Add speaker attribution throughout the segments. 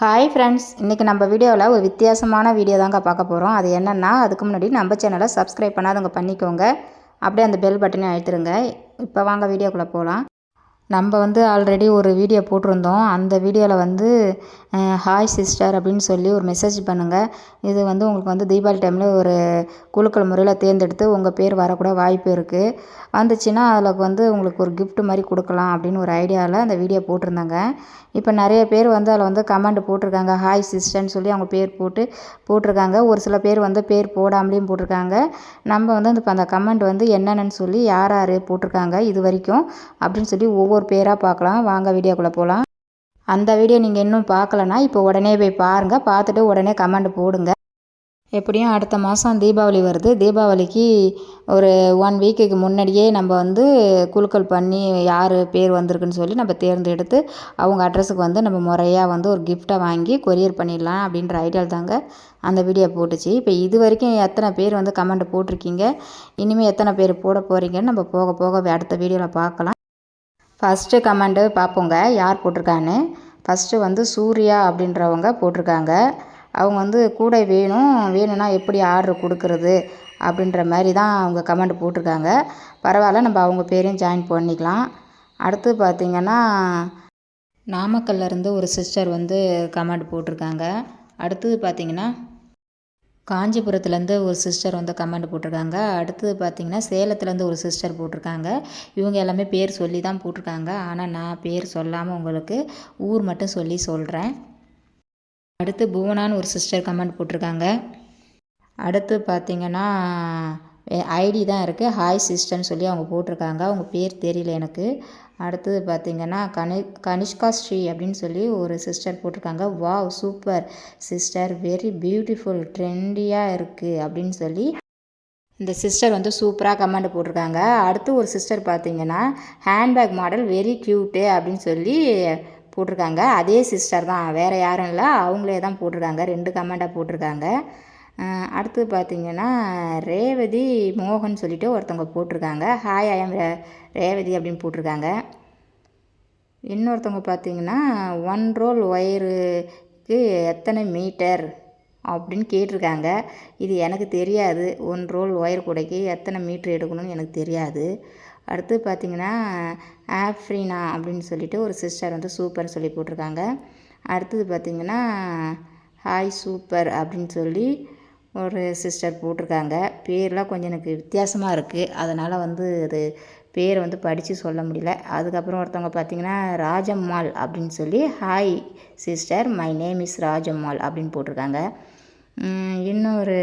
Speaker 1: Hi friends இன்றைக்கி நம்ம வீடியோவில் ஒரு வித்தியாசமான வீடியோ தாங்க பார்க்க போகிறோம் அது என்னென்னா அதுக்கு முன்னாடி நம்ம சேனலை சப்ஸ்கிரைப் பண்ணாதவங்க பண்ணிக்கோங்க. அப்படியே அந்த பெல் பட்டனை அழுத்துருங்க. இப்போ வாங்க வீடியோக்குள்ளே போகலாம் நம்ம வந்து ஆல்ரெடி ஒரு வீடியோ போட்டிருந்தோம். அந்த வீடியோவில் வந்து ஹாய் சிஸ்டர் அப்படின்னு சொல்லி ஒரு மெசேஜ் பண்ணுங்கள் இது வந்து உங்களுக்கு வந்து தீபாவளி டைமில் ஒரு குழுக்கள் முறையில் தேர்ந்தெடுத்து உங்கள் பேர் வரக்கூட வாய்ப்பு இருக்குது வந்துச்சுன்னா அதில் வந்து உங்களுக்கு ஒரு கிஃப்ட் மாதிரி கொடுக்கலாம் அப்படின்னு ஒரு ஐடியாவில் அந்த வீடியோ போட்டிருந்தாங்க. இப்போ நிறைய பேர் வந்து அதில் வந்து கமெண்ட் போட்டிருக்காங்க. ஹாய் சிஸ்டர்னு சொல்லி அவங்க பேர் போட்டு போட்டிருக்காங்க. ஒரு சில பேர் வந்து பேர் போடாமலேயும் போட்டிருக்காங்க. நம்ம வந்து அந்த அந்த கமெண்ட் வந்து என்னென்னு சொல்லி யார் யார் போட்டிருக்காங்க இது வரைக்கும் அப்படின்னு சொல்லி ஒவ்வொரு பேராக பார்க்கலாம் வாங்க வீடியோக்குள்ளே போகலாம் அந்த வீடியோ நீங்கள் இன்னும் பார்க்கலன்னா இப்போ உடனே போய் பாருங்கள் பார்த்துட்டு உடனே கமெண்ட் போடுங்க. எப்படியும் அடுத்த மாதம் தீபாவளி வருது. தீபாவளிக்கு ஒரு ஒன் வீக்குக்கு முன்னாடியே நம்ம வந்து குழுக்கள் பண்ணி யார் பேர் வந்திருக்குன்னு சொல்லி நம்ம தேர்ந்தெடுத்து அவங்க அட்ரஸுக்கு வந்து நம்ம முறையாக வந்து ஒரு கிஃப்ட்டை வாங்கி கொரியர் பண்ணிடலாம் அப்படின்ற ஐடியாவில் தாங்க அந்த வீடியோ போட்டுச்சு. இப்போ இது வரைக்கும் எத்தனை பேர் வந்து கமெண்ட் போட்டிருக்கீங்க? இனிமேல் எத்தனை பேர் போட போகிறீங்கன்னு நம்ம போக போக அடுத்த வீடியோவில் பார்க்கலாம் ஃபஸ்ட்டு கமெண்ட்டு பார்ப்போங்க யார் போட்டிருக்கான்னு. ஃபஸ்ட்டு வந்து சூர்யா அப்படின்றவங்க போட்டிருக்காங்க. அவங்க வந்து கூடை வேணும் வேணும்னா எப்படி ஆர்ட்ரு கொடுக்குறது அப்படின்ற மாதிரி தான் அவங்க கமெண்ட் போட்டிருக்காங்க. பரவாயில்ல நம்ம அவங்க பேரையும் ஜாயின் பண்ணிக்கலாம். அடுத்து பார்த்திங்கன்னா நாமக்கல்லேருந்து ஒரு சிஸ்டர் வந்து கமெண்ட் போட்டிருக்காங்க. அடுத்தது பார்த்திங்கன்னா காஞ்சிபுரத்துலேருந்து ஒரு சிஸ்டர் வந்து கமெண்ட் போட்டிருக்காங்க. அடுத்தது பார்த்திங்கன்னா சேலத்துலேருந்து ஒரு சிஸ்டர் போட்டிருக்காங்க. இவங்க எல்லாமே பேர் சொல்லி தான் போட்டிருக்காங்க. ஆனால் நான் பேர் சொல்லாமல் உங்களுக்கு ஊர் மட்டும் சொல்லி சொல்கிறேன் அடுத்து புவனான்னு ஒரு சிஸ்டர் கமெண்ட் போட்டிருக்காங்க. அடுத்து பார்த்திங்கன்னா ஐடி தான் இருக்குது ஹாய் சிஸ்டர்னு சொல்லி அவங்க போட்டிருக்காங்க. அவங்க பேர் தெரியல எனக்கு. அடுத்தது பார்த்திங்கன்னா கனி கனிஷ்கா ஸ்ரீ அப்படின்னு சொல்லி ஒரு சிஸ்டர் போட்டிருக்காங்க. Wow super sister very beautiful ட்ரெண்டியாக இருக்குது அப்படின்னு சொல்லி இந்த சிஸ்டர் வந்து சூப்பராக கமெண்ட் போட்டிருக்காங்க. அடுத்து ஒரு சிஸ்டர் பார்த்திங்கன்னா ஹேண்ட்பேக் மாடல் வெரி க்யூட்டு அப்படின்னு சொல்லி போட்டிருக்காங்க. அதே சிஸ்டர் தான். வேறு யாரும் இல்லை. அவங்களே தான் போட்டிருக்காங்க. ரெண்டு கமெண்ட்டாக போட்டிருக்காங்க. அடுத்தது பார்த்திங்கன்னா ரேவதி மோகன் சொல்லிட்டு ஒருத்தவங்க போட்டிருக்காங்க. ஹாய் ஐஎம் ரேவதி அப்படின்னு போட்டிருக்காங்க. இன்னொருத்தவங்க பார்த்திங்கன்னா ஒன் ரோல் ஒயருக்கு எத்தனை மீட்டர் அப்படின்னு கேட்டிருக்காங்க. இது எனக்கு தெரியாது. ஒன் ரோல் ஒயர் கூடைக்கு எத்தனை மீட்ரு எடுக்கணும்னு எனக்கு தெரியாது. அடுத்து பார்த்திங்கன்னா ஆஃப்ரினா அப்படின்னு சொல்லிட்டு ஒரு சிஸ்டர் வந்து சூப்பர்னு சொல்லி போட்டிருக்காங்க. அடுத்தது பார்த்திங்கன்னா ஹாய் சூப்பர் அப்படின்னு சொல்லி ஒரு சிஸ்டர் போட்டிருக்காங்க. பேர்லாம் கொஞ்சம் எனக்கு வித்தியாசமாக இருக்குது அதனால் வந்து அது பேரை வந்து படித்து சொல்ல முடியல. அதுக்கப்புறம் ஒருத்தவங்க பார்த்திங்கன்னா ராஜம்மாள் அப்படின்னு சொல்லி hi sister my name is Rajammal அப்படின்னு போட்டிருக்காங்க. இன்னொரு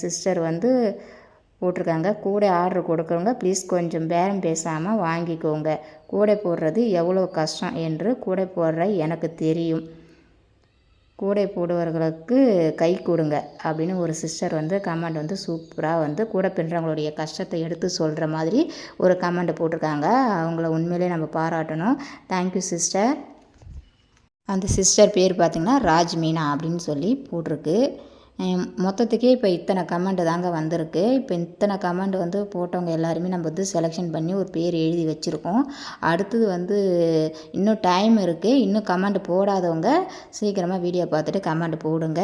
Speaker 1: சிஸ்டர் வந்து போட்டிருக்காங்க. கூடை ஆர்டர் கொடுக்குறவங்க ப்ளீஸ் கொஞ்சம் பேரம் பேசாமல் வாங்கிக்கோங்க. கூடை போடுறது எவ்வளோ கஷ்டம் என்று கூடை போடுற எனக்கு தெரியும். கூடை போடுவர்களுக்கு கை கொடுங்க அப்படின்னு ஒரு சிஸ்டர் வந்து கமெண்ட் வந்து சூப்பராக வந்து கூட பின்னுறவங்களுடைய கஷ்டத்தை எடுத்து சொல்கிற மாதிரி ஒரு கமெண்ட் போட்டிருக்காங்க. அவங்கள உண்மையிலே நம்ம பாராட்டணும். தேங்க்யூ சிஸ்டர் அந்த சிஸ்டர் பேர் பார்த்திங்கன்னா ராஜ் மீனா அப்படின்னு சொல்லி போட்டிருக்கு. மொத்தத்துக்கே இப்போ இத்தனை கமெண்ட் தாங்க வந்திருக்கு. இப்போ இத்தனை கமெண்ட் வந்து போட்டவங்க எல்லாருமே நம்ம வந்து செலெக்ஷன் பண்ணி ஒரு பேர் எழுதி வச்சுருக்கோம். அடுத்தது வந்து இன்னும் டைம் இருக்குது இன்னும் கமெண்ட் போடாதவங்க சீக்கிரமாக வீடியோ பார்த்துட்டு கமெண்ட் போடுங்க.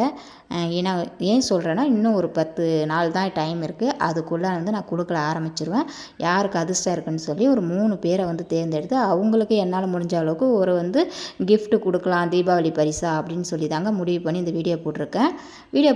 Speaker 1: ஏன்னா ஏன் சொல்கிறேன்னா இன்னும் ஒரு பத்து நாள் தான் டைம் இருக்குது அதுக்குள்ளே வந்து நான் கொடுக்கல ஆரம்பிச்சிருவேன். யாருக்கு அதிர்ஷ்டம் இருக்குன்னு சொல்லி ஒரு மூணு பேரை வந்து தேர்ந்தெடுத்து அவங்களுக்கு என்னால் முடிஞ்ச அளவுக்கு ஒரு வந்து கிஃப்ட் கொடுக்கலாம் தீபாவளி பரிசா அப்படின்னு சொல்லி தாங்க முடிவு பண்ணி இந்த வீடியோ போட்டிருக்கேன். வீடியோ